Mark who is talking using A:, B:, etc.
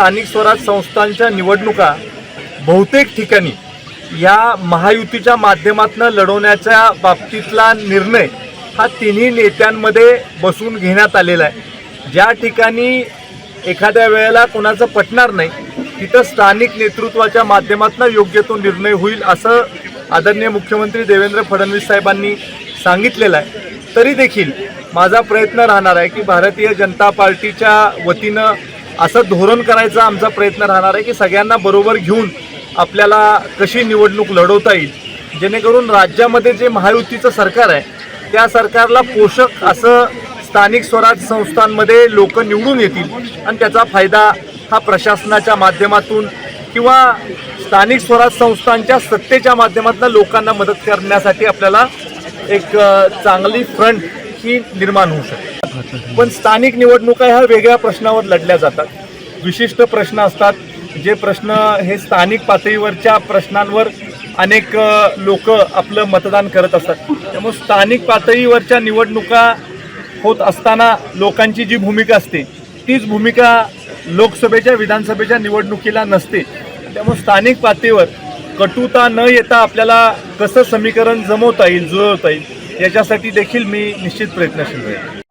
A: स्थानिक स्वराज संस्थांच्या निवडणुका बहुतेक ठिकाणी या महायुतीच्या माध्यमातून लढवण्याच्या बाबतीतला निर्णय हा तिन्ही नेत्यांमध्ये बसून घेण्यात आलेला आहे. ज्या ठिकाणी एखाद्या वेळेला कोणाचं पटणार नाही तिथं स्थानिक नेतृत्वाच्या माध्यमातून योग्य तो निर्णय होईल असं आदरणीय मुख्यमंत्री देवेंद्र फडणवीस साहेबांनी सांगितलेलं आहे. तरी देखील माझा प्रयत्न राहणार आहे की भारतीय जनता पार्टीच्या वतीनं असं धोरण करायचा आमचा प्रयत्न राहणार आहे की सगळ्यांना बरोबर घेऊन आपल्याला कशी निवडणूक लढवता येईल. जेणेकरून राज्यामध्ये जे महायुतीचं सरकार आहे त्या सरकारला पोषक असं स्थानिक स्वराज संस्थांमध्ये लोक निवडून येतील आणि त्याचा फायदा हा प्रशासनाच्या माध्यमातून किंवा स्थानिक स्वराज संस्थांच्या सत्तेच्या माध्यमातून लोकांना मदत करण्यासाठी आपल्याला एक चांगली फ्रंट ही निर्माण होऊ शकते. पण स्थानिक निवडणुका ह्या वेगळ्या प्रश्नावर लढल्या जातात. विशिष्ट प्रश्न असतात जे प्रश्न हे स्थानिक पातळीवरच्या प्रश्नांवर अनेक लोक आपलं मतदान करत असतात. त्यामुळे स्थानिक पातळीवरच्या निवडणुका होत असताना लोकांची जी भूमिका असते तीच भूमिका लोकसभेच्या विधानसभेच्या निवडणुकीला नसते. त्यामुळे स्थानिक पातळीवर कटुता न येता आपल्याला कसं समीकरण जमवता येईल जुळवता येईल याच्यासाठी देखील मी निश्चित प्रयत्नशील राहील.